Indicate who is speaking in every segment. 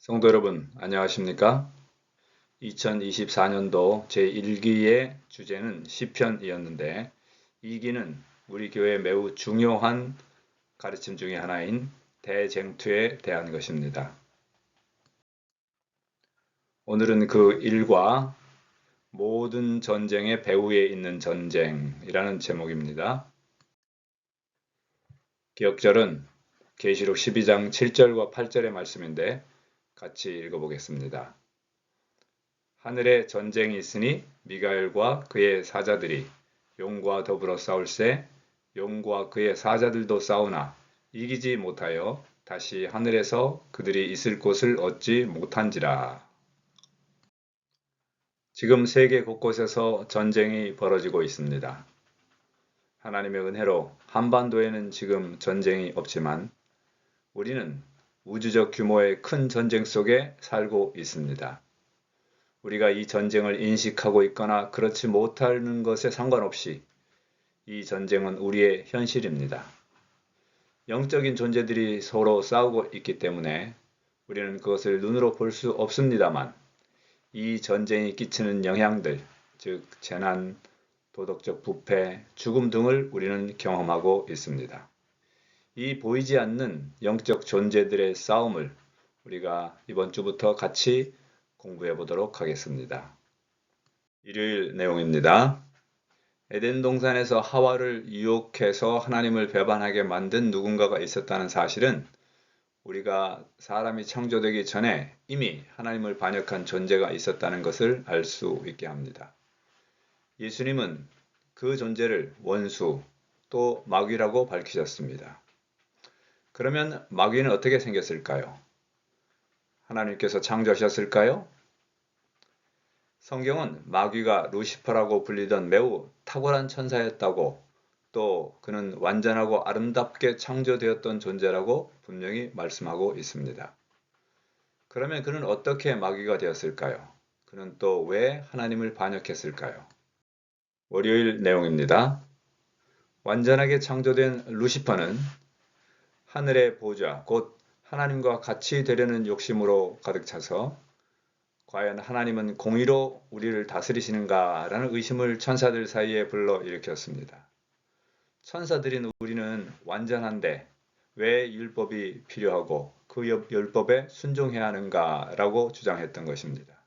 Speaker 1: 성도 여러분, 안녕하십니까? 2024년도 제1기의 주제는 시편이었는데 이 기는 우리 교회에 매우 중요한 가르침 중의 하나인 대쟁투에 대한 것입니다. 오늘은 그 일과 모든 전쟁의 배후에 있는 전쟁이라는 제목입니다. 기억절은 계시록 12장 7절과 8절의 말씀인데 같이 읽어보겠습니다. 하늘에 전쟁이 있으니 미가엘과 그의 사자들이 용과 더불어 싸울세 용과 그의 사자들도 싸우나 이기지 못하여 다시 하늘에서 그들이 있을 곳을 얻지 못한지라. 지금 세계 곳곳에서 전쟁이 벌어지고 있습니다. 하나님의 은혜로 한반도에는 지금 전쟁이 없지만 우리는 우주적 규모의 큰 전쟁 속에 살고 있습니다. 우리가 이 전쟁을 인식하고 있거나 그렇지 못하는 것에 상관없이 이 전쟁은 우리의 현실입니다. 영적인 존재들이 서로 싸우고 있기 때문에 우리는 그것을 눈으로 볼 수 없습니다만 이 전쟁이 끼치는 영향들, 즉 재난, 도덕적 부패, 죽음 등을 우리는 경험하고 있습니다. 이 보이지 않는 영적 존재들의 싸움을 우리가 이번 주부터 같이 공부해 보도록 하겠습니다. 일요일 내용입니다. 에덴 동산에서 하와를 유혹해서 하나님을 배반하게 만든 누군가가 있었다는 사실은 우리가 사람이 창조되기 전에 이미 하나님을 반역한 존재가 있었다는 것을 알 수 있게 합니다. 예수님은 그 존재를 원수 또 마귀라고 밝히셨습니다. 그러면 마귀는 어떻게 생겼을까요? 하나님께서 창조하셨을까요? 성경은 마귀가 루시퍼라고 불리던 매우 탁월한 천사였다고 또 그는 완전하고 아름답게 창조되었던 존재라고 분명히 말씀하고 있습니다. 그러면 그는 어떻게 마귀가 되었을까요? 그는 또 왜 하나님을 반역했을까요? 월요일 내용입니다. 완전하게 창조된 루시퍼는 하늘의 보좌, 곧 하나님과 같이 되려는 욕심으로 가득 차서 과연 하나님은 공의로 우리를 다스리시는가라는 의심을 천사들 사이에 불러 일으켰습니다. 천사들인 우리는 완전한데 왜 율법이 필요하고 그 율법에 순종해야 하는가라고 주장했던 것입니다.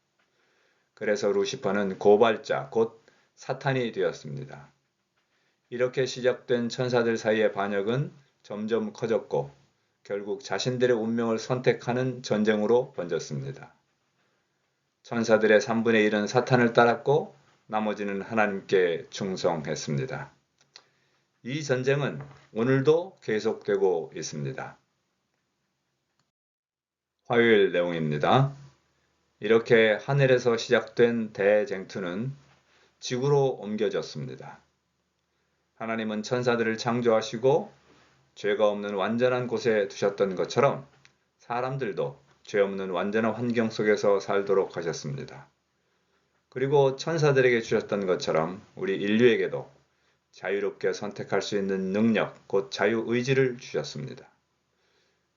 Speaker 1: 그래서 루시퍼는 고발자, 곧 사탄이 되었습니다. 이렇게 시작된 천사들 사이의 반역은 점점 커졌고 결국 자신들의 운명을 선택하는 전쟁으로 번졌습니다. 천사들의 3분의 1은 사탄을 따랐고 나머지는 하나님께 충성했습니다. 이 전쟁은 오늘도 계속되고 있습니다. 화요일 내용입니다. 이렇게 하늘에서 시작된 대쟁투는 지구로 옮겨졌습니다. 하나님은 천사들을 창조하시고 죄가 없는 완전한 곳에 두셨던 것처럼 사람들도 죄 없는 완전한 환경 속에서 살도록 하셨습니다. 그리고 천사들에게 주셨던 것처럼 우리 인류에게도 자유롭게 선택할 수 있는 능력, 곧 자유의지를 주셨습니다.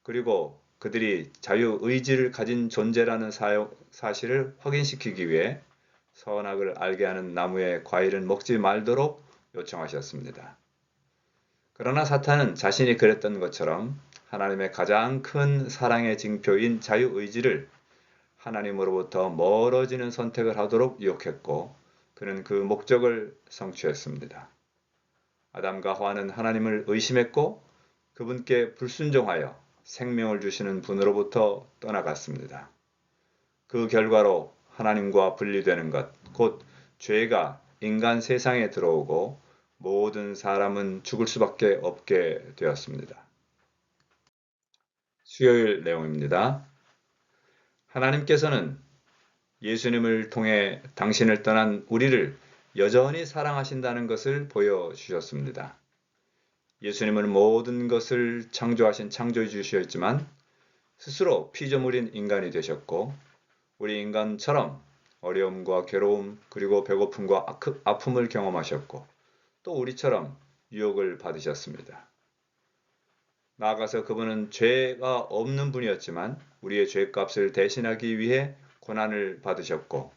Speaker 1: 그리고 그들이 자유의지를 가진 존재라는 사실을 확인시키기 위해 선악을 알게 하는 나무의 과일은 먹지 말도록 요청하셨습니다. 그러나 사탄은 자신이 그랬던 것처럼 하나님의 가장 큰 사랑의 징표인 자유의지를 하나님으로부터 멀어지는 선택을 하도록 유혹했고 그는 그 목적을 성취했습니다. 아담과 하와는 하나님을 의심했고 그분께 불순종하여 생명을 주시는 분으로부터 떠나갔습니다. 그 결과로 하나님과 분리되는 것, 곧 죄가 인간 세상에 들어오고 모든 사람은 죽을 수밖에 없게 되었습니다. 수요일 내용입니다. 하나님께서는 예수님을 통해 당신을 떠난 우리를 여전히 사랑하신다는 것을 보여주셨습니다. 예수님은 모든 것을 창조하신 창조주시였지만 스스로 피조물인 인간이 되셨고 우리 인간처럼 어려움과 괴로움 그리고 배고픔과 아픔을 경험하셨고 또 우리처럼 유혹을 받으셨습니다. 나아가서 그분은 죄가 없는 분이었지만 우리의 죄값을 대신하기 위해 고난을 받으셨고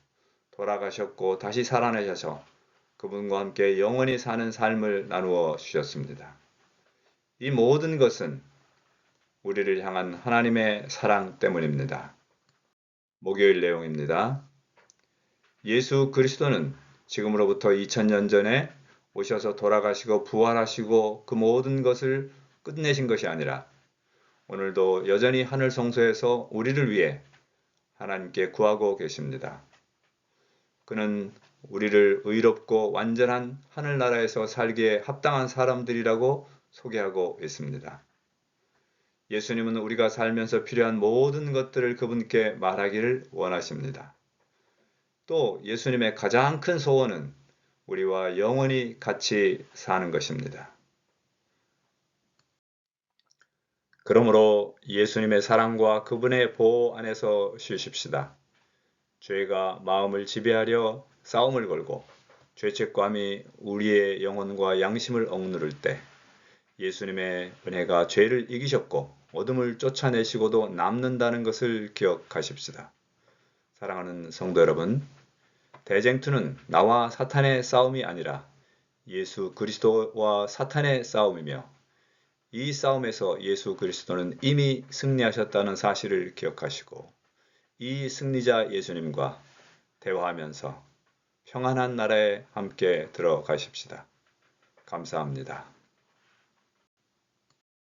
Speaker 1: 돌아가셨고 다시 살아내셔서 그분과 함께 영원히 사는 삶을 나누어 주셨습니다. 이 모든 것은 우리를 향한 하나님의 사랑 때문입니다. 목요일 내용입니다. 예수 그리스도는 지금으로부터 2000년 전에 오셔서 돌아가시고 부활하시고 그 모든 것을 끝내신 것이 아니라 오늘도 여전히 하늘 성소에서 우리를 위해 하나님께 구하고 계십니다. 그는 우리를 의롭고 완전한 하늘나라에서 살기에 합당한 사람들이라고 소개하고 있습니다. 예수님은 우리가 살면서 필요한 모든 것들을 그분께 말하기를 원하십니다. 또 예수님의 가장 큰 소원은 우리와 영원히 같이 사는 것입니다. 그러므로 예수님의 사랑과 그분의 보호 안에서 쉬십시다. 죄가 마음을 지배하려 싸움을 걸고 죄책감이 우리의 영혼과 양심을 억누를 때 예수님의 은혜가 죄를 이기셨고 어둠을 쫓아내시고도 남는다는 것을 기억하십시다. 사랑하는 성도 여러분, 대쟁투는 나와 사탄의 싸움이 아니라 예수 그리스도와 사탄의 싸움이며 이 싸움에서 예수 그리스도는 이미 승리하셨다는 사실을 기억하시고 이 승리자 예수님과 대화하면서 평안한 나라에 함께 들어가십시다. 감사합니다.